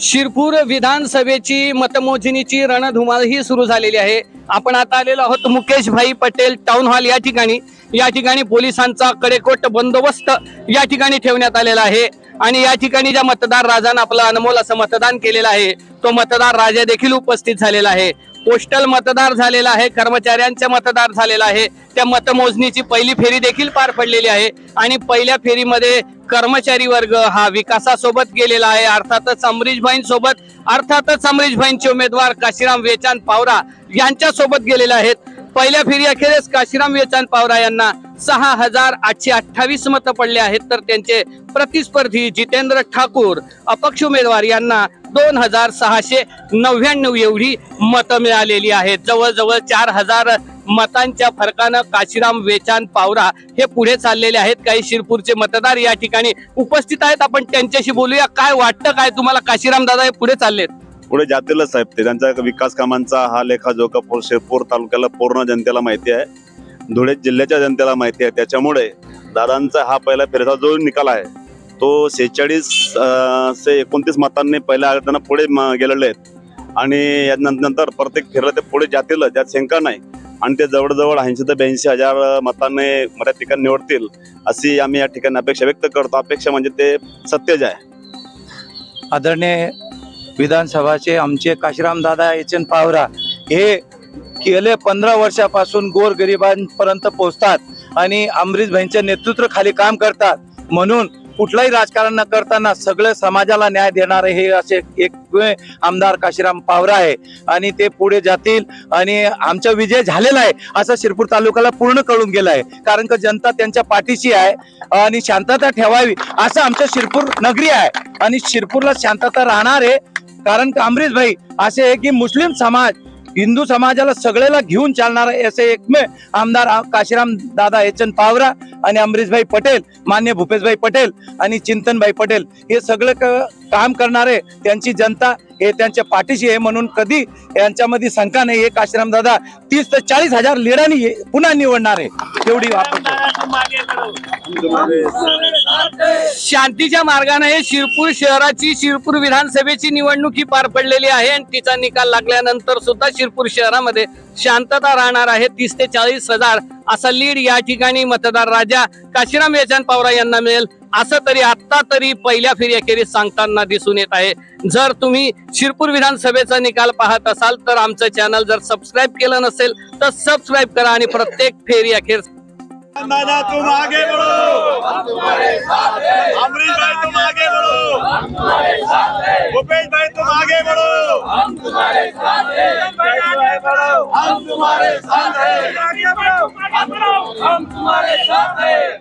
शिरपूर विधानसभेची मतमोजणीची रणधुमाळ ही सुरू झालेली आहे. आपण आता आलेलो आहोत मुकेश भाई पटेल टाउन हॉल या ठिकाणी. या ठिकाणी पोलिसांचा कडेकोट बंदोबस्त या ठिकाणी ठेवण्यात आलेला आहे. आणि या ठिकाणी ज्या मतदार राजानं आपलं अनमोल असं मतदान केलेलं आहे तो मतदार राजा देखील उपस्थित झालेला आहे. पोस्टल मतदार झालेला आहे कर्मचाऱ्यांचा मतदार झालेला आहे. त्या मतमोजणीची पहिली फेरी देखील पार पडलेली आहे आणि पहिल्या फेरीमध्ये कर्मचारी वर्ग हा विकासासोबत गेलेला आहे. अर्थातच अमरीशभाईंसोबत अर्थातच अमरीशभाईंचे उमेदवार काशीराम वेचांद पावरा यांच्यासोबत गेलेले आहेत. पहिल्या फेरी अखेरच काशीराम वेचांद पावरा यांना सहा हजार आठशे अठ्ठावीस मतं पडले आहेत. तर त्यांचे प्रतिस्पर्धी जितेंद्र ठाकूर अपक्ष उमेदवार यांना दोन हजार सहाशे नव्याण्णव एवढी मतं मिळालेली आहेत. जवळजवळ चार हजार मतांच्या फरकानं काशीराम वेचान पावरा हे पुढे चाललेले आहेत. काही शिरपूरचे मतदार या ठिकाणी उपस्थित आहेत. आपण त्यांच्याशी बोलूया. काय वाटतं? काय तुम्हाला काशीराम दादा हे पुढे चाललेत? पुढे जातीलच साहेब ते. त्यांचा विकास कामांचा हा लेखाजोखा पूर- शिरपूर तालुक्याला पूर्ण जनतेला माहिती आहे. धुळे जिल्ह्याच्या जनतेला माहिती आहे. त्याच्यामुळे दादांचा हा पहिला फेरीचा जो निकाल आहे तो सेहेचाळीस से एकोणतीस मतांनी पहिल्या त्यांना पुढे म- गेलेले आहेत. आणि यानंतर प्रत्येक फिरलं ते पुढे जातील त्यात शंका नाही. आणि ते जवळजवळ ऐंशी ते ब्याऐंशी हजार मतांनी मराठी ठिकाणी निवडतील अशी आम्ही या ठिकाणी अपेक्षा व्यक्त करतो. अपेक्षा म्हणजे ते सत्यज आहे. आदरणीय विधानसभाचे आमचे काशीराम दादा एचन पावरा हे गेले पंधरा वर्षापासून गोरगरिबांपर्यंत पोहोचतात आणि अमरीश भाईंच्या नेतृत्वाखाली काम करतात. म्हणून कुठलाही राजकारण न करताना सगळं समाजाला न्याय देणारे हे असे एक आमदार काशीराम पावरा आहे. आणि ते पुढे जातील आणि आमचा विजय झालेला आहे असं शिरपूर तालुक्याला पूर्ण कळून गेलं आहे. कारण का जनता त्यांच्या पाठीशी आहे आणि शांतता ठेवावी असं आमचं शिरपूर नगरी आहे. आणि शिरपूरला शांतता राहणार आहे. कारण का अमरीश भाई असे आहे की मुस्लिम समाज हिंदू समाजाला सगळ्याला घेऊन चालणारे असे एकमेव आमदार काशीराम दादा एचन पावरा आणि अमरीशभाई पटेल मान्य भूपेशभाई पटेल आणि चिंतनभाई पटेल. हे सगळं क- काम करणारे त्यांची जनता हे त्यांच्या पाठीशी आहे म्हणून कधी यांच्यामध्ये शंका नाही. हे काशीराम दादा तीस ते चाळीस हजार लिडांनी पुन्हा निवडणार आहे. तेवढी शांतीच्या मार्गाने हे शिरपूर शहराची शिरपूर विधानसभेची निवडणूक ही पार पडलेली आहे आणि तिचा निकाल लागल्यानंतर सुद्धा शिरपूर शहरामध्ये शांतता राहणार आहे. तीस ते चाळीस हजार असा लीड या ठिकाणी मतदार राजा काशीराम येचान पवार यांना मिळेल. असं तरी आत्ता तरी पहिल्या फेरी सांगताना दिसून येत आहे. जर तुम्ही शिरपूर विधानसभेचा निकाल पाहत असाल तर आमचं चॅनल जर सबस्क्राईब केलं नसेल तर सबस्क्राईब करा आणि प्रत्येक फेरी अखेर हम तुम्हारे साथ हैं. हम तुम्हारे साथ हैं.